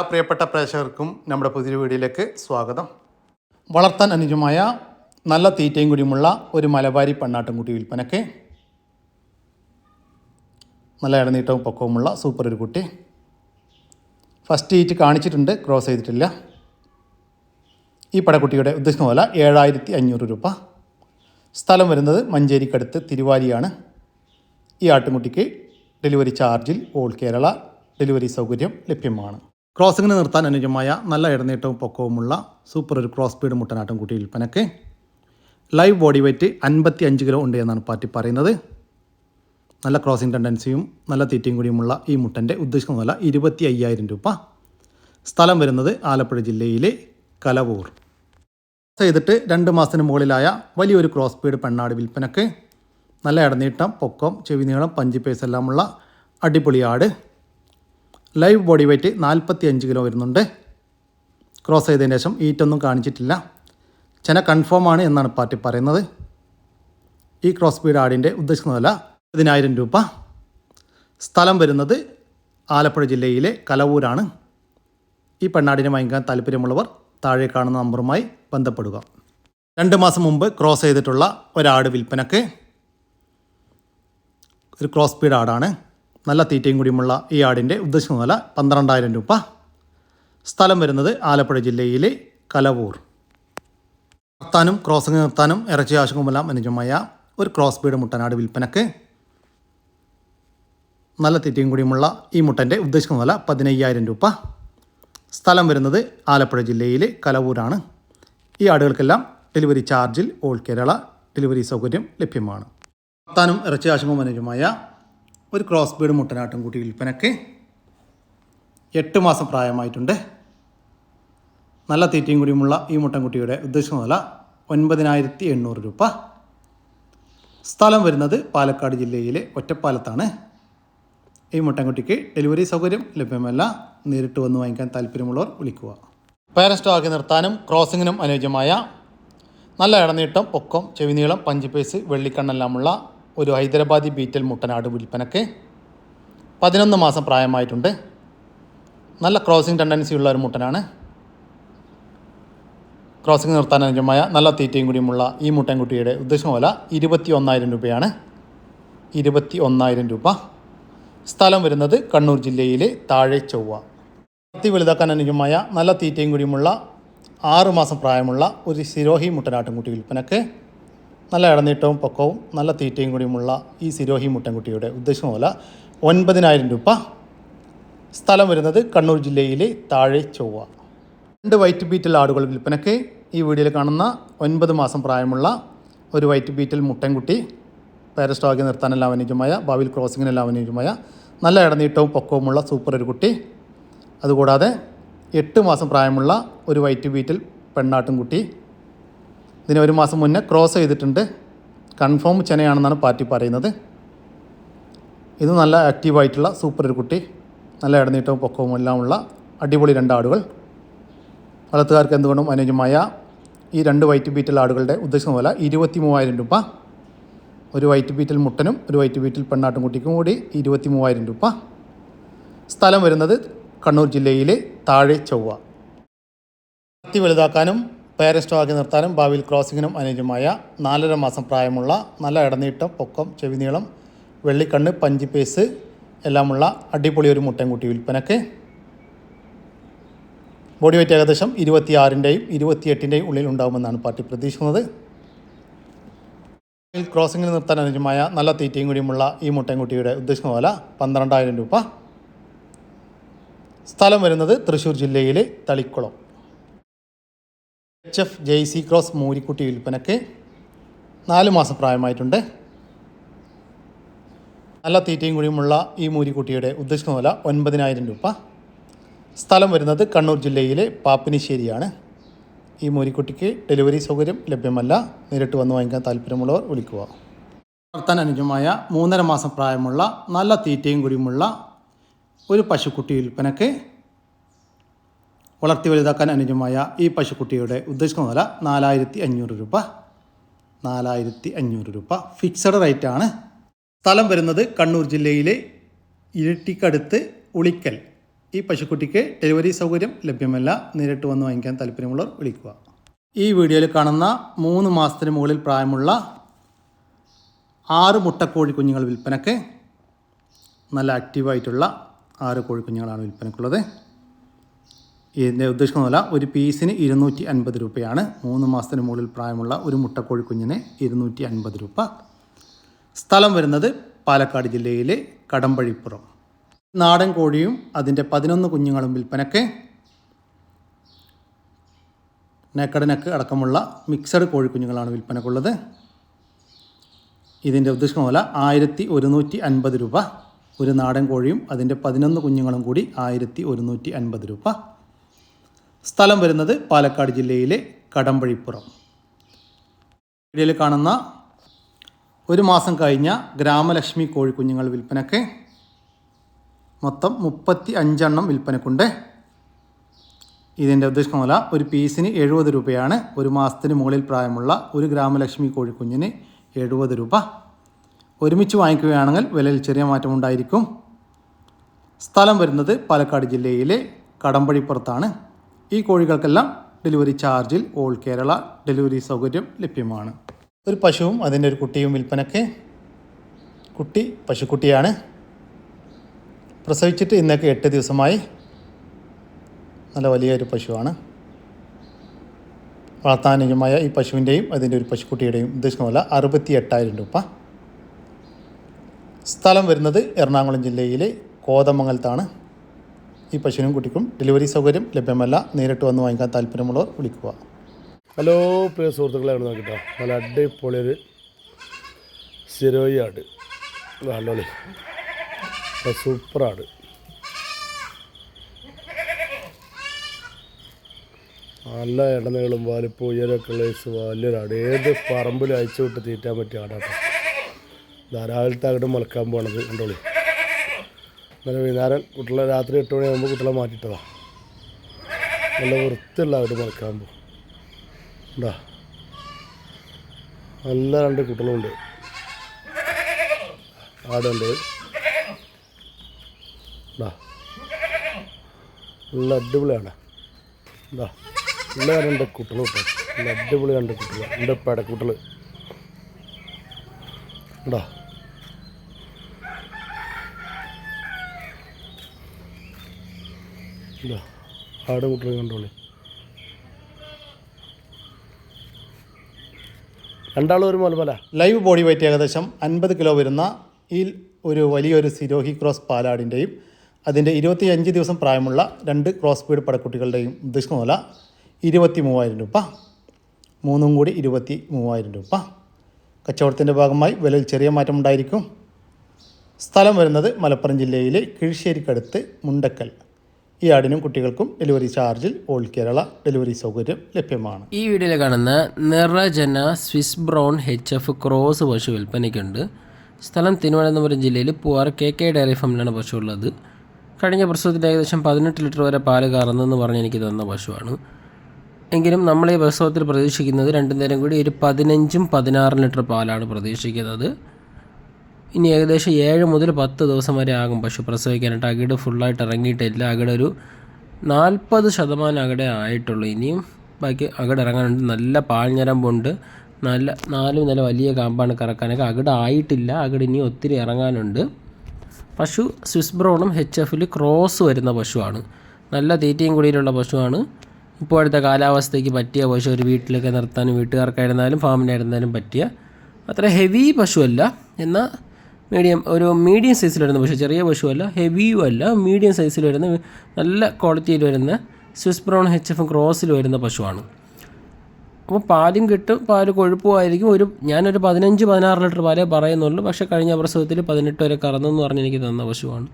ആ പ്രിയപ്പെട്ട പ്രേക്ഷകർക്കും നമ്മുടെ പുതിയ വീഡിയോയിലേക്ക് സ്വാഗതം. വളർത്താൻ അനുജമായ നല്ല തീറ്റയും കൂടിയുമുള്ള ഒരു മലബാരി പെണ്ണാട്ടുംകുട്ടി വിൽപ്പനയ്ക്ക് നല്ല ഇടനീട്ടവും പൊക്കവുമുള്ള സൂപ്പർ ഒരു കുട്ടി. ഫസ്റ്റ് ഈറ്റ് കാണിച്ചിട്ടുണ്ട് ക്രോസ് ചെയ്തിട്ടില്ല. ഈ പടക്കുട്ടിയുടെ ഉദ്ദേശിക്കുന്ന പോലെ ഏഴായിരത്തി അഞ്ഞൂറ് രൂപ. സ്ഥലം വരുന്നത് മഞ്ചേരിക്കടുത്ത് തിരുവാലിയാണ്. ഈ ആട്ടുംകുട്ടിക്ക് ഡെലിവറി ചാർജിൽ ഓൾ കേരള ഡെലിവറി സൗകര്യം ലഭ്യമാണ്. ക്രോസിങ്ങിന് നിർത്താൻ അനുയോജ്യമായ നല്ല ഇടനീട്ടവും പൊക്കവുമുള്ള സൂപ്പർ ഒരു ക്രോസ് സ്പീഡ് മുട്ടനാട്ടം കുട്ടി വിൽപ്പനയ്ക്ക് ലൈവ് ബോഡി വെയ്റ്റ് അൻപത്തി അഞ്ച് കിലോ ഉണ്ട് എന്നാണ് പാർട്ടി പറയുന്നത്. നല്ല ക്രോസിംഗ് ടെൻഡൻസിയും നല്ല തീറ്റയും കൂടിയുമുള്ള ഈ മുട്ടന്റെ ഉദ്ദേശിക്കുന്ന വില ഇരുപത്തി അയ്യായിരം രൂപ. സ്ഥലം വരുന്നത് ആലപ്പുഴ ജില്ലയിലെ കലവൂർ. ചെയ്തിട്ട് രണ്ട് മാസത്തിന് മുകളിലായ വലിയൊരു ക്രോസ് സ്പീഡ് പെണ്ണാട് വിൽപ്പനക്ക്. നല്ല ഇടനീട്ടം പൊക്കം ചെവി നീളം പേസ് എല്ലാമുള്ള അടിപൊളി ആട്. ലൈവ് ബോഡി വെയ്റ്റ് നാൽപ്പത്തി അഞ്ച് കിലോ വരുന്നുണ്ട്. ക്രോസ് ചെയ്തതിന് ശേഷം ഈറ്റൊന്നും കാണിച്ചിട്ടില്ല. ചെന കൺഫേം ആണ് എന്നാണ് പാർട്ടി പറയുന്നത്. ഈ ക്രോസ് സ്പീഡ് ആടിന്റെ ഉദ്ദേശിക്കുന്ന വില പതിനായിരം രൂപ. സ്ഥലം വരുന്നത് ആലപ്പുഴ ജില്ലയിലെ കലവൂരാണ്. ഈ പെണ്ണാടിനെ വാങ്ങിക്കാൻ താല്പര്യമുള്ളവർ താഴെ കാണുന്ന നമ്പറുമായി ബന്ധപ്പെടുക. രണ്ട് മാസം മുമ്പ് ക്രോസ് ചെയ്തിട്ടുള്ള ഒരാട് വിൽപ്പനക്ക് ഒരു ക്രോസ് സ്പീഡ് ആടാണ്. നല്ല തീറ്റയും കൂടിയുമുള്ള ഈ ആടിന്റെ ഉദ്ദേശ നില പന്ത്രണ്ടായിരം രൂപ. സ്ഥലം വരുന്നത് ആലപ്പുഴ ജില്ലയിലെ കലവൂർ. നിർത്താനും ക്രോസിംഗ് നിർത്താനും ഇറച്ചി ആവശ്യവുമെല്ലാം അനുജമായ ഒരു ക്രോസ് ബീഡ് മുട്ടനാട് വിൽപ്പനക്ക് നല്ല തീറ്റയും കൂടിയുമുള്ള ഈ മുട്ടന്റെ ഉദ്ദേശിക്കുന്ന വില പതിനയ്യായിരം രൂപ. സ്ഥലം വരുന്നത് ആലപ്പുഴ ജില്ലയിലെ കലവൂരാണ്. ഈ ആടുകൾക്കെല്ലാം ഡെലിവറി ചാർജിൽ ഓൾ കേരള ഡെലിവറി സൗകര്യം ലഭ്യമാണ്. നിർത്താനും ഇറച്ചി അനുജമായ ഒരു ക്രോസ് ബീഡ് മുട്ടനാട്ടും കൂട്ടി വിൽപ്പനക്ക് എട്ട് മാസം പ്രായമായിട്ടുണ്ട്. നല്ല തീറ്റയും കൂടിയുമുള്ള ഈ മുട്ടൻകുട്ടിയുടെ ഉദ്ദേശിക്കുന്ന വില ഒൻപതിനായിരത്തി എണ്ണൂറ് രൂപ. സ്ഥലം വരുന്നത് പാലക്കാട് ജില്ലയിലെ ഒറ്റപ്പാലത്താണ്. ഈ മുട്ടൻകുട്ടിക്ക് ഡെലിവറി സൗകര്യം ലഭ്യമല്ല. നേരിട്ട് വന്ന് വാങ്ങിക്കാൻ താല്പര്യമുള്ളവർ വിളിക്കുക. പേരൻസ്റ്റോ ആക്കി നിർത്താനും ക്രോസിങ്ങിനും അനുയോജ്യമായ നല്ല ഇടനീട്ടം പൊക്കം ചെവിനീളം പഞ്ചിപ്പേസ് വെള്ളിക്കണ്ണെല്ലാമുള്ള ഒരു ഹൈദരാബാദി ബീറ്റൽ മുട്ടനാട് വിൽപ്പനക്ക് പതിനൊന്ന് മാസം പ്രായമായിട്ടുണ്ട്. നല്ല ക്രോസിംഗ് ടെൻഡൻസി ഉള്ള ഒരു മുട്ടനാണ്. ക്രോസിംഗ് നിർത്താൻ അനുജമായ നല്ല തീറ്റയും കൂടിയുമുള്ള ഈ മുട്ടൻകുട്ടിയുടെ ഉദ്ദേശം വില ഇരുപത്തി ഒന്നായിരം രൂപയാണ്. ഇരുപത്തി ഒന്നായിരം രൂപ. സ്ഥലം വരുന്നത് കണ്ണൂർ ജില്ലയിലെ താഴെ ചൊവ്വ. അത്തി വലുതാക്കാൻ അനുജമായ നല്ല തീറ്റയും കൂടിയുമുള്ള ആറുമാസം പ്രായമുള്ള ഒരു സിരോഹി മുട്ടനാട്ടുംകുട്ടി വിൽപ്പനക്ക് നല്ല ഇടനീട്ടവും പൊക്കവും നല്ല തീറ്റയും കൂടിയുമുള്ള ഈ സിരോഹി മുട്ടൻകുട്ടിയുടെ ഉദ്ദേശം വില ഒൻപതിനായിരം രൂപ സ്ഥലം വരുന്നത് കണ്ണൂർ ജില്ലയിലെ താഴെ ചൊവ്വ. രണ്ട് വൈറ്റ് ബീറ്റൽ ആടുകൾ വിൽപ്പനയ്ക്ക് ഈ വീഡിയോയിൽ കാണുന്ന ഒൻപത് മാസം പ്രായമുള്ള ഒരു വൈറ്റ് ബീറ്റൽ മുട്ടൻകുട്ടി പാരസ്റ്റോക്കി നിർത്താനെല്ലാം അനുയോജ്യമായ ഭാവിയിൽ ക്രോസിങ്ങിനെല്ലാം അനുയോജ്യമായ നല്ല ഇടനീട്ടവും പൊക്കവുമുള്ള സൂപ്പർ ഒരു കുട്ടി. അതുകൂടാതെ എട്ട് മാസം പ്രായമുള്ള ഒരു വൈറ്റ് ബീറ്റൽ പെണ്ണാട്ടും കുട്ടി. ഇതിന് ഒരു മാസം മുന്നേ ക്രോസ് ചെയ്തിട്ടുണ്ട്. കൺഫേം ചെനയാണെന്നാണ് പാർട്ടി പറയുന്നത്. ഇത് നല്ല ആക്റ്റീവായിട്ടുള്ള സൂപ്പർ ഒരു കുട്ടി. നല്ല ഇടനീട്ടവും പൊക്കവും എല്ലാം ഉള്ള അടിപൊളി രണ്ട് ആടുകൾ. വളർത്തുകാർക്ക് എന്തുകൊണ്ടും അനുയോജ്യമായ ഈ രണ്ട് വൈറ്റ് ബീറ്റൽ ആടുകളുടെ ഉദ്ദേശം പോലെ ഇരുപത്തി മൂവായിരം രൂപ. ഒരു വൈറ്റ് ബീറ്റൽ മുട്ടനും ഒരു വൈറ്റ് ബീറ്റൽ പെണ്ണാട്ടും കുട്ടിക്കും കൂടി ഇരുപത്തി മൂവായിരം രൂപ. സ്ഥലം വരുന്നത് കണ്ണൂർ ജില്ലയിലെ താഴെ ചൊവ്വ. കത്തി വലുതാക്കാനും പേരസ്റ്റോ ആക്കി നിർത്താനും ഭാവിയിൽ ക്രോസിങ്ങിനും അനുയോജ്യമായ നാലര മാസം പ്രായമുള്ള നല്ല ഇടനീട്ടം പൊക്കം ചെവിനീളം വെള്ളിക്കണ്ണ് പഞ്ചിപ്പേസ് എല്ലാമുള്ള അടിപൊളി ഒരു മുട്ടൻകുട്ടി വിൽപ്പനക്ക്. ബോഡി വെയിറ്റ് ഏകദേശം ഇരുപത്തിയാറിന്റെയും ഇരുപത്തിയെട്ടിന്റെയും ഉള്ളിൽ ഉണ്ടാകുമെന്നാണ് പാർട്ടി പ്രതീക്ഷിക്കുന്നത്. ക്രോസിങ്ങിൽ നിർത്താൻ അനുയോജ്യമായ നല്ല തീറ്റയും കൂടിയുമുള്ള ഈ മുട്ടൻകുട്ടിയുടെ ഉദ്ദേശിക്കുന്ന വില പന്ത്രണ്ടായിരം രൂപ. സ്ഥലം വരുന്നത് തൃശ്ശൂർ ജില്ലയിലെ Thalikkulam. H F J C cross മൂരിക്കുട്ടി വിൽപ്പനയ്ക്ക് നാല് മാസം പ്രായമായിട്ടുണ്ട്. നല്ല തീറ്റയും കൂടിയുമുള്ള ഈ മൂരിക്കുട്ടിയുടെ ഉദ്ദേശിക്കുന്ന വില ഒൻപതിനായിരം രൂപ. സ്ഥലം വരുന്നത് കണ്ണൂർ ജില്ലയിലെ പാപ്പിനിശ്ശേരിയാണ്. ഈ മൂരിക്കുട്ടിക്ക് ഡെലിവറി സൗകര്യം ലഭ്യമല്ല. നേരിട്ട് വന്ന് വാങ്ങിക്കാൻ താല്പര്യമുള്ളവർ വിളിക്കുക. വളർത്താൻ അനുജമായ മൂന്നര മാസം പ്രായമുള്ള നല്ല തീറ്റയും കുടിയുമുള്ള ഒരു പശുക്കുട്ടി വിൽപ്പനയ്ക്ക് വളർത്തി വലുതാക്കാൻ അനുജമായ ഈ പശുക്കുട്ടിയുടെ ഉദ്ദേശിക്കുന്ന വില നാലായിരത്തി അഞ്ഞൂറ് രൂപ. നാലായിരത്തി അഞ്ഞൂറ് രൂപ. ഫിക്സഡ് റേറ്റ് ആണ്. സ്ഥലം വരുന്നത് കണ്ണൂർ ജില്ലയിലെ ഇരട്ടിക്കടുത്ത് ഉളിക്കൽ. ഈ പശുക്കുട്ടിക്ക് ഡെലിവറി സൗകര്യം ലഭ്യമല്ല. നേരിട്ട് വന്ന് വാങ്ങിക്കാൻ താല്പര്യമുള്ളവർ വിളിക്കുക. ഈ വീഡിയോയിൽ കാണുന്ന മൂന്ന് മാസത്തിന് മുകളിൽ പ്രായമുള്ള ആറ് മുട്ടക്കോഴി കുഞ്ഞുങ്ങൾ വിൽപ്പനക്ക്. നല്ല ആക്റ്റീവായിട്ടുള്ള ആറ് കോഴിക്കുഞ്ഞുങ്ങളാണ് വിൽപ്പനക്കുള്ളത്. ഇതിന്റെ ഉദ്ദേശിക്കുന്ന വില ഒരു പീസിന് ഇരുന്നൂറ്റി അൻപത് രൂപയാണ്. മൂന്ന് മാസത്തിന് മുകളിൽ പ്രായമുള്ള ഒരു മുട്ടക്കോഴി കുഞ്ഞിന് ഇരുന്നൂറ്റി അൻപത് രൂപ. സ്ഥലം വരുന്നത് പാലക്കാട് ജില്ലയിലെ കടമ്പഴിപ്പുറം. നാടൻ കോഴിയും അതിന്റെ പതിനൊന്ന് കുഞ്ഞുങ്ങളും വിൽപ്പനക്ക് നെക്കടനക്ക് അടക്കമുള്ള മിക്സഡ് കോഴിക്കുഞ്ഞുങ്ങളാണ് വിൽപ്പനക്കുള്ളത് ഇതിന്റെ ഉദ്ദേശിക്കുന്ന വില ആയിരത്തി ഒരുന്നൂറ്റി അൻപത് രൂപ. ഒരു നാടൻ കോഴിയും അതിന്റെ പതിനൊന്ന് കുഞ്ഞുങ്ങളും കൂടി ആയിരത്തി ഒരുന്നൂറ്റി അൻപത് രൂപ. സ്ഥലം വരുന്നത് പാലക്കാട് ജില്ലയിലെ കടമ്പഴിപ്പുറം. വീഡിയോയിൽ കാണുന്ന ഒരു മാസം കഴിഞ്ഞ ഗ്രാമലക്ഷ്മി കോഴിക്കുഞ്ഞുങ്ങൾ വിൽപ്പനക്ക് മൊത്തം മുപ്പത്തി അഞ്ചെണ്ണം വിൽപ്പനക്കുണ്ട്. ഇതിന്റെ ഉദ്ദേശം വില ഒരു പീസിന് എഴുപത് രൂപയാണ്. ഒരു മാസത്തിന് മുകളിൽ പ്രായമുള്ള ഒരു ഗ്രാമലക്ഷ്മി കോഴിക്കുഞ്ഞിന് എഴുപത് രൂപ. ഒരുമിച്ച് വാങ്ങിക്കുകയാണെങ്കിൽ വിലയിൽ ചെറിയ മാറ്റമുണ്ടായിരിക്കും സ്ഥലം വരുന്നത് പാലക്കാട് ജില്ലയിലെ കടമ്പഴിപ്പുറത്താണ്. ഈ കോഴികൾക്കെല്ലാം ഡെലിവറി ചാർജിൽ ഓൾ കേരള ഡെലിവറി സൗകര്യം ലഭ്യമാണ്. ഒരു പശുവും അതിന്റെ ഒരു കുട്ടിയും വിൽപ്പനയ്ക്ക് കുട്ടി പശുക്കുട്ടിയാണ്. പ്രസവിച്ചിട്ട് ഇന്നൊക്കെ എട്ട് ദിവസമായി നല്ല വലിയൊരു പശുവാണ്. വളർത്താനുജമായ ഈ പശുവിന്റെയും അതിന്റെ ഒരു പശുക്കുട്ടിയുടെയും ഉദ്ദേശിക്കുന്ന അറുപത്തി എട്ടായിരം രൂപ. സ്ഥലം വരുന്നത് എറണാകുളം ജില്ലയിലെ കോതമംഗലത്താണ്. ഈ പശുവിനും കുട്ടിക്കും ഡെലിവറി സൗകര്യം ലഭ്യമല്ല. നേരിട്ട് വന്ന് വാങ്ങിക്കാൻ താല്പര്യമുള്ളവർ വിളിക്കുക. ഹലോ പ്രിയ സുഹൃത്തുക്കളെ സുഹൃത്തുക്കളെയാണ് നോക്കിട്ടോ? നല്ല അടിപൊളിയൊരു സിരോയി ആട്. നല്ലോളി സൂപ്പർ ആട്. നല്ല ഇടനീളും വലിപ്പം ഉയരമൊക്കെ ഉള്ള വലിയൊരാട് ഏത് പറമ്പിൽ അയച്ചു വിട്ട് തീറ്റാൻ പറ്റിയ ആടാട്ടോ. ധാരാളത്തെ അങ്ങോട്ട് മുളക്കാൻ പോണത്. കണ്ടോളി. ഇന്നലെ വൈകുന്നേരം കുട്ടികളെ രാത്രി എട്ട് മണിയാകുമ്പോൾ കുട്ടികളെ മാറ്റിയിട്ടതാണ് നല്ല വൃത്തിയുള്ള അവിടെ മറക്കാൻ പോകും ഉണ്ടാ നല്ല രണ്ട് കുട്ടികളുണ്ട്. ആടുണ്ട്. ഉണ്ടാ നല്ല അടിപൊളിയാണ്. എന്താ നല്ല രണ്ട് കുട്ടികൾ കിട്ടും. നല്ല അടിപൊളി രണ്ട് കുട്ടികൾ എന്റെ പടക്കുട്ടികൾ ഉണ്ടാ എന്താ ആട് കുട്ടികൾ കണ്ടോളി. രണ്ടാളും ഒരു മലമല ലൈവ് ബോഡി വെയിറ്റ് ഏകദേശം അൻപത് കിലോ വരുന്ന ഈ ഒരു വലിയൊരു സിരോഹി ക്രോസ് പാലാടിന്റെയും അതിന്റെ ഇരുപത്തിയഞ്ച് ദിവസം പ്രായമുള്ള രണ്ട് ക്രോസ് ബീഡ് പടക്കുട്ടികളുടെയും ഉദ്ദേശിക്കുന്ന വില ഇരുപത്തി മൂവായിരം രൂപ. മൂന്നും കൂടി ഇരുപത്തി മൂവായിരം രൂപ. കച്ചവടത്തിന്റെ ഭാഗമായി വിലയിൽ ചെറിയ മാറ്റമുണ്ടായിരിക്കും സ്ഥലം വരുന്നത് മലപ്പുറം ജില്ലയിലെ കിഴിശ്ശേരിക്കടുത്ത് മുണ്ടക്കൽ. ഈ ആടിനും കുട്ടികൾക്കും ഡെലിവറി ചാർജിൽ ഓൾ കേരള ഡെലിവറി സൗകര്യം ലഭ്യമാണ്. ഈ വീഡിയോയിൽ കാണുന്ന നിറജന Swiss brown H F cross പശു വിൽപ്പനയ്ക്കുണ്ട്. സ്ഥലം തിരുവനന്തപുരം ജില്ലയിൽ പൂവാർ കെ കെ ഡയറി ഫാമിലാണ് പശു ഉള്ളത് കഴിഞ്ഞ പ്രസവത്തിൽ ഏകദേശം പതിനെട്ട് ലിറ്റർ വരെ പാൽ കറന്നെന്ന് പറഞ്ഞ് എനിക്ക് തന്ന പശുവാണ്. എങ്കിലും നമ്മൾ ഈ പ്രസവത്തിൽ പ്രതീക്ഷിക്കുന്നത് രണ്ടു നേരം കൂടി ഒരു പതിനഞ്ചും പതിനാറും ലിറ്റർ പാലാണ് പ്രതീക്ഷിക്കുന്നത്. ഇനി ഏകദേശം ഏഴ് മുതൽ പത്ത് ദിവസം വരെ ആകും പശു പ്രസവിക്കാനായിട്ട്. അകിട് ഫുള്ളായിട്ട് ഇറങ്ങിയിട്ടില്ല. അകിട് ഒരു നാൽപ്പത് ശതമാനം അകിടെ ആയിട്ടുള്ളൂ. ഇനിയും ബാക്കി അകിട് ഇറങ്ങാനുണ്ട്. നല്ല പാഴ്ഞ്ഞരമ്പുണ്ട് നല്ല നാലും നല്ല വലിയ കാമ്പാണ് കറക്കാനൊക്കെ. അകിട് ആയിട്ടില്ല. അകിട് ഇനി ഒത്തിരി ഇറങ്ങാനുണ്ട്. പശു സ്വിസ് ബ്രൗണും എച്ച് എഫിൽ ക്രോസ് വരുന്ന പശുവാണ്. നല്ല തീറ്റയും കുടിയിലുള്ള പശുവാണ്. ഇപ്പോഴത്തെ കാലാവസ്ഥയ്ക്ക് പറ്റിയ പശു ഒരു വീട്ടിലൊക്കെ നിർത്താനും വീട്ടുകാർക്കായിരുന്നാലും ഫാമിനായിരുന്നാലും പറ്റിയ അത്ര ഹെവി പശുവല്ല. എന്നാൽ മീഡിയം ഒരു മീഡിയം സൈസിൽ വരുന്ന പശു ചെറിയ പശുവല്ല ഹെവിയും അല്ല മീഡിയം സൈസിൽ വരുന്ന നല്ല ക്വാളിറ്റിയിൽ വരുന്ന സ്വിസ് ബ്രൗൺ എച്ച് എഫും ക്രോസിൽ വരുന്ന പശുവാണ്. അപ്പോൾ പാലും കിട്ടും പാൽ കൊഴുപ്പുമായിരിക്കും ഒരു ഞാനൊരു പതിനഞ്ച് പതിനാറ് ലിറ്റർ പാലേ പറയുന്നുള്ളൂ. പക്ഷേ കഴിഞ്ഞ പ്രസവത്തിൽ പതിനെട്ട് വരെ കറന്നെന്ന് പറഞ്ഞ് എനിക്ക് തന്ന പശുവാണ്.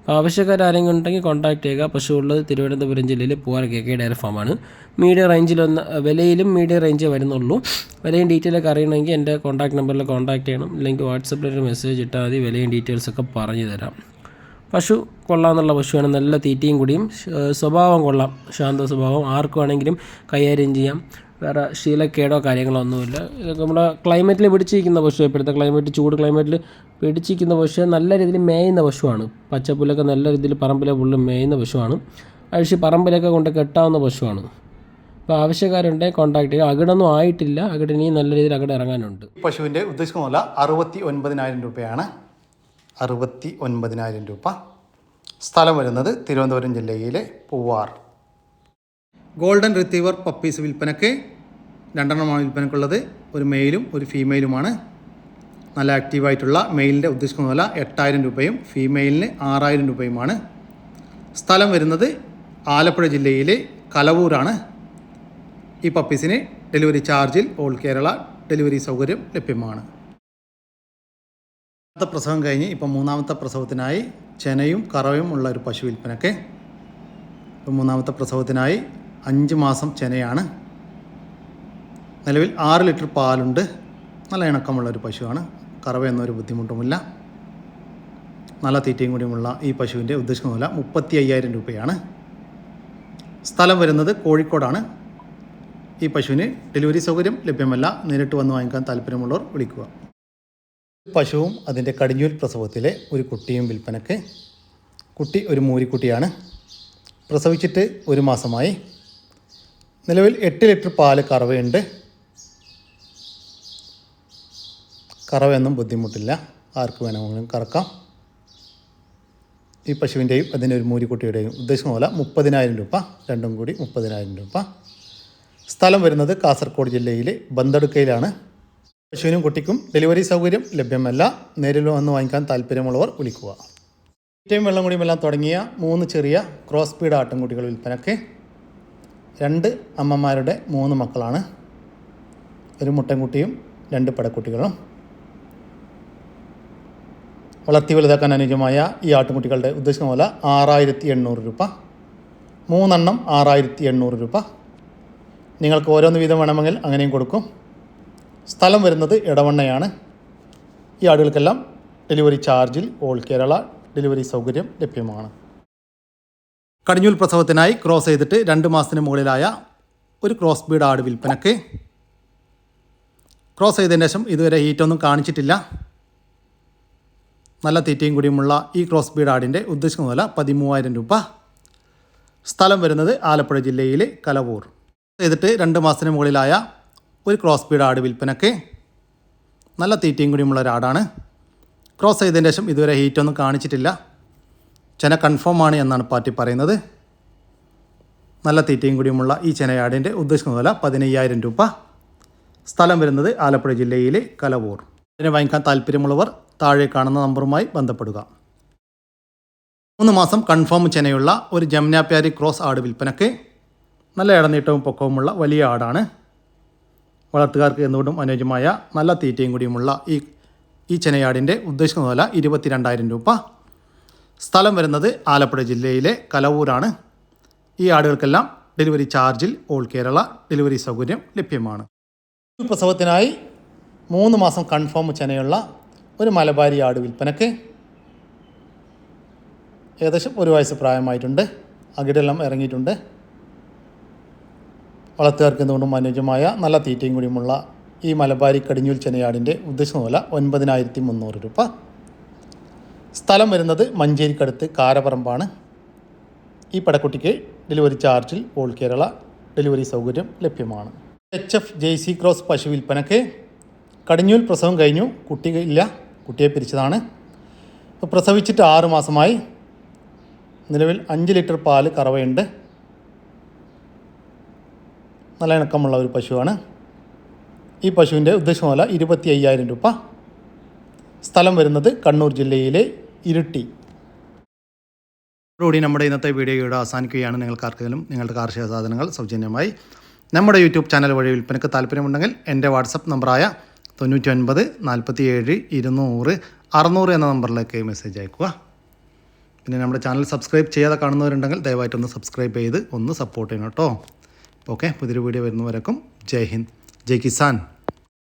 അപ്പോൾ ആവശ്യക്കാരെങ്കിലും ഉണ്ടെങ്കിൽ കോൺടാക്ട് ചെയ്യുക. പശു ഉള്ളത് തിരുവനന്തപുരം ജില്ലയിൽ പൂവാർ കെ കെ ഡയറി ഫാമാണ് മീഡിയം റേഞ്ചിലൊന്ന് വിലയിലും മീഡിയം റേഞ്ചേ വരുന്നുള്ളൂ. വിലയും ഡീറ്റെയിൽ ഒക്കെ അറിയണമെങ്കിൽ എന്റെ കോൺടാക്ട് നമ്പറിൽ കോൺടാക്ട് ചെയ്യണം. അല്ലെങ്കിൽ വാട്സപ്പിൽ ഒരു മെസ്സേജ് ഇട്ടാൽ മതി. വിലയും ഡീറ്റെയിൽസൊക്കെ പറഞ്ഞു തരാം. പശു കൊള്ളാമെന്നുള്ള പശുവാണ് നല്ല തീറ്റയും കൂടിയും സ്വഭാവം കൊള്ളാം. ശാന്ത സ്വഭാവം. ആർക്കും ആണെങ്കിലും കൈകാര്യം ചെയ്യാം. വേറെ ശീലക്കേടോ കാര്യങ്ങളോ ഒന്നുമില്ല. ഇതൊക്കെ നമ്മുടെ ക്ലൈമറ്റിൽ പിടിച്ചിരിക്കുന്ന പശു ഇപ്പോഴത്തെ ക്ലൈമറ്റ് ചൂട് ക്ലൈമറ്റിൽ പിടിച്ചിരിക്കുന്ന പശു നല്ല രീതിയിൽ മേയുന്ന പശുവാണ്. പച്ചപ്പുല്ലൊക്കെ നല്ല രീതിയിൽ പറമ്പിലെ പുല്ല് മേയുന്ന പശുവാണ്. അഴിച്ച് പറമ്പിലൊക്കെ കൊണ്ട് കെട്ടാവുന്ന പശുവാണ്. അപ്പോൾ ആവശ്യക്കാരുണ്ടെങ്കിൽ കോൺടാക്ട് ചെയ്യുക. അകിടൊന്നും ആയിട്ടില്ല. അകിട് ഇനിയും നല്ല രീതിയിൽ അകിട് ഇറങ്ങാനുണ്ട്. പശുവിന്റെ ഉദ്ദേശിക്കുന്ന പോലെ അറുപത്തി ഒൻപതിനായിരം രൂപയാണ്. അറുപത്തി ഒൻപതിനായിരം രൂപ. സ്ഥലം വരുന്നത് തിരുവനന്തപുരം ജില്ലയിലെ പൂവാർ. ഗോൾഡൻ റിത്തീവർ പപ്പീസ് വിൽപ്പനയ്ക്ക് രണ്ടെണ്ണമാണ് വിൽപ്പനക്കുള്ളത്. ഒരു മെയിലും ഒരു ഫീമെയിലുമാണ് നല്ല ആക്റ്റീവായിട്ടുള്ള മെയിലിന്റെ ഉദ്ദേശിക്കുന്ന വില എട്ടായിരം രൂപയും ഫീമെയിലിന് ആറായിരം രൂപയുമാണ് സ്ഥലം വരുന്നത് ആലപ്പുഴ ജില്ലയിലെ കലവൂരാണ്. ഈ പപ്പീസിന് ഡെലിവറി ചാർജിൽ ഓൾ കേരള ഡെലിവറി സൗകര്യം ലഭ്യമാണ്. അടുത്ത പ്രസവം കഴിഞ്ഞ് ഇപ്പം മൂന്നാമത്തെ പ്രസവത്തിനായി ചെനയും കറവയും ഉള്ള ഒരു പശു വിൽപ്പനയ്ക്ക് ഇപ്പം മൂന്നാമത്തെ പ്രസവത്തിനായി അഞ്ച് മാസം ചെനയാണ്. നിലവിൽ ആറ് ലിറ്റർ പാലുണ്ട്. നല്ല ഇണക്കമുള്ള ഒരു പശുവാണ്. കറവ എന്നൊരു ബുദ്ധിമുട്ടുമില്ല. നല്ല തീറ്റയും കൂടിയുമുള്ള ഈ പശുവിന്റെ ഉദ്ദേശിക്കുന്ന വില മുപ്പത്തി അയ്യായിരം രൂപയാണ്. സ്ഥലം വരുന്നത് കോഴിക്കോടാണ്. ഈ പശുവിന് ഡെലിവറി സൗകര്യം ലഭ്യമല്ല. നേരിട്ട് വന്ന് വാങ്ങിക്കാൻ താല്പര്യമുള്ളവർ വിളിക്കുക. പശുവും അതിന്റെ കടിഞ്ഞൂൽ പ്രസവത്തിലെ ഒരു കുട്ടിയും വിൽപ്പനക്ക്. കുട്ടി ഒരു മൂരിക്കുട്ടിയാണ്. പ്രസവിച്ചിട്ട് ഒരു മാസമായി. നിലവിൽ എട്ട് ലിറ്റർ പാൽ കറവയുണ്ട്. കറവയൊന്നും ബുദ്ധിമുട്ടില്ല. ആർക്ക് വേണമെങ്കിലും കറക്കാം. ഈ പശുവിന്റെയും അതിന്റെ ഒരു മൂരിക്കുട്ടിയുടെയും ഉദ്ദേശം പോലെ മുപ്പതിനായിരം രൂപ രണ്ടും കൂടി മുപ്പതിനായിരം രൂപ. സ്ഥലം വരുന്നത് കാസർഗോഡ് ജില്ലയിലെ ബന്തടുക്കയിലാണ് പശുവിനും കുട്ടിക്കും ഡെലിവറി സൗകര്യം ലഭ്യമല്ല. നേരിൽ വന്ന് വാങ്ങിക്കാൻ താല്പര്യമുള്ളവർ വിളിക്കുക. ഏറ്റവും വെള്ളം കൂടിയുമെല്ലാം തുടങ്ങിയ മൂന്ന് ചെറിയ ക്രോസ് സ്പീഡ് ആട്ടിൻകുട്ടികൾ വിൽപ്പനയ്ക്ക് രണ്ട് അമ്മമാരുടെ മൂന്ന് മക്കളാണ്. ഒരു മുട്ടൻകുട്ടിയും രണ്ട് പടക്കുട്ടികളും. വളർത്തി വലുതാക്കാൻ അനുയോജ്യമായ ഈ ആട്ടുകുട്ടികളുടെ ഉദ്ദേശം പോലെ ആറായിരത്തി എണ്ണൂറ് രൂപ. മൂന്നെണ്ണം ആറായിരത്തി എണ്ണൂറ് രൂപ. നിങ്ങൾക്ക് ഓരോന്ന് വീതം വേണമെങ്കിൽ അങ്ങനെയും കൊടുക്കും. സ്ഥലം വരുന്നത് ഇടവണ്ണയാണ് ഈ ആടുകൾക്കെല്ലാം ഡെലിവറി ചാർജിൽ ഓൾ കേരള ഡെലിവറി സൗകര്യം ലഭ്യമാണ്. കടിഞ്ഞൂൽ പ്രസവത്തിനായി ക്രോസ് ചെയ്തിട്ട് രണ്ട് മാസത്തിന് മുകളിലായ ഒരു ക്രോസ് ബീഡ് ആട് വിൽപ്പനക്ക്. ക്രോസ് ചെയ്തതിന് ശേഷം ഇതുവരെ ഹീറ്റൊന്നും കാണിച്ചിട്ടില്ല. നല്ല തീറ്റയും കൂടിയുമുള്ള ഈ ക്രോസ് ബീഡ് ആടിന്റെ ഉദ്ദേശിക്കുന്ന വില പതിമൂവായിരം രൂപ. സ്ഥലം വരുന്നത് ആലപ്പുഴ ജില്ലയിലെ കലവൂർ. ചെയ്തിട്ട് രണ്ട് മാസത്തിന് മുകളിലായ ഒരു ക്രോസ് ബീഡ് ആട് വിൽപ്പനക്ക്. നല്ല തീറ്റയും കൂടിയുമുള്ള ഒരാടാണ് ക്രോസ് ചെയ്തതിന് ശേഷം ഇതുവരെ ഹീറ്റൊന്നും കാണിച്ചിട്ടില്ല. ചെന കൺഫേം ആണ് എന്നാണ് പാർട്ടി പറയുന്നത്. നല്ല തീറ്റയും കൂടിയുമുള്ള ഈ ചെനയാടിന്റെ ഉദ്ദേശിക്കുന്ന വില പതിനയ്യായിരം രൂപ. സ്ഥലം വരുന്നത് ആലപ്പുഴ ജില്ലയിലെ കലവൂർ. ഇതിനെ വാങ്ങിക്കാൻ താല്പര്യമുള്ളവർ താഴെ കാണുന്ന നമ്പറുമായി ബന്ധപ്പെടുക. മൂന്ന് മാസം കൺഫേം ചെനയുള്ള ഒരു ജംനാപ്യാരി ക്രോസ് ആട് വിൽപ്പനയ്ക്ക് നല്ല ഇടനീട്ടവും പൊക്കവുമുള്ള വലിയ ആടാണ്. വളർത്തുകാർക്ക് എന്തുകൊണ്ടും അനുയോജ്യമായ നല്ല തീറ്റയും കൂടിയുമുള്ള ഈ ഈ ചെനയാടിന്റെ ഉദ്ദേശിക്കുന്ന വില ഇരുപത്തിരണ്ടായിരം രൂപ. സ്ഥലം വരുന്നത് ആലപ്പുഴ ജില്ലയിലെ കലവൂരാണ്. ഈ ആടുകൾക്കെല്ലാം ഡെലിവറി ചാർജിൽ ഓൾ കേരള ഡെലിവറി സൗകര്യം ലഭ്യമാണ്. പ്രസവത്തിനായി മൂന്ന് മാസം കൺഫേം ചെനയുള്ള ഒരു മലബാരി ആട് വിൽപ്പനയ്ക്ക് ഏകദേശം ഒരു വയസ്സ് പ്രായമായിട്ടുണ്ട്. അകിടെല്ലാം ഇറങ്ങിയിട്ടുണ്ട്. വളർത്തുകാർക്ക് എന്തുകൊണ്ടും അനുയോജ്യമായ നല്ല തീറ്റയും കൂടിയുമുള്ള ഈ മലബാരി കടിഞ്ഞൂൽ ചെനയാടിന്റെ ഉദ്ദേശം വില ഒൻപതിനായിരത്തി മുന്നൂറ് രൂപ. സ്ഥലം വരുന്നത് മഞ്ചേരിക്കടുത്ത് കാരപറമ്പാണ്. ഈ പടക്കുട്ടിക്ക് ഡെലിവറി ചാർജിൽ ഓൾ കേരള ഡെലിവറി സൗകര്യം ലഭ്യമാണ്. H F J C cross പശു വിൽപ്പനക്ക് കടിഞ്ഞൂൽ പ്രസവം കഴിഞ്ഞു. കുട്ടി ഇല്ല. കുട്ടിയെ പിരിച്ചതാണ്. പ്രസവിച്ചിട്ട് ആറ് മാസമായി. നിലവിൽ അഞ്ച് ലിറ്റർ പാൽ കറവയുണ്ട്. നല്ല ഇണക്കമുള്ള ഒരു പശുവാണ്. ഈ പശുവിന്റെ ഉദ്ദേശം വില ഇരുപത്തി അയ്യായിരം രൂപ സ്ഥലം വരുന്നത് കണ്ണൂർ ജില്ലയിലെ ഇരുട്ടി. ഇതോടുകൂടി നമ്മുടെ ഇന്നത്തെ വീഡിയോ ഇവിടെ അവസാനിക്കുകയാണ്. നിങ്ങൾക്ക് ആർക്കെങ്കിലും നിങ്ങളുടെ കാർഷിക സാധനങ്ങൾ സൗജന്യമായി നമ്മുടെ യൂട്യൂബ് ചാനൽ വഴി വിൽപ്പനയ്ക്ക് താല്പര്യമുണ്ടെങ്കിൽ എന്റെ വാട്സപ്പ് നമ്പറായ തൊണ്ണൂറ്റി ഒൻപത് നാൽപ്പത്തി ഏഴ് ഇരുന്നൂറ് അറുന്നൂറ് എന്ന നമ്പറിലേക്ക് മെസ്സേജ് അയക്കുക. പിന്നെ നമ്മുടെ ചാനൽ സബ്സ്ക്രൈബ് ചെയ്യാതെ കാണുന്നവരുണ്ടെങ്കിൽ ദയവായിട്ടൊന്ന് സബ്സ്ക്രൈബ് ചെയ്ത് ഒന്ന് സപ്പോർട്ട് ചെയ്യണം കേട്ടോ. ഓക്കെ പുതിയൊരു വീഡിയോ വരുന്നവരേക്കും ജയ് ഹിന്ദ് ജയ് കിസാൻ.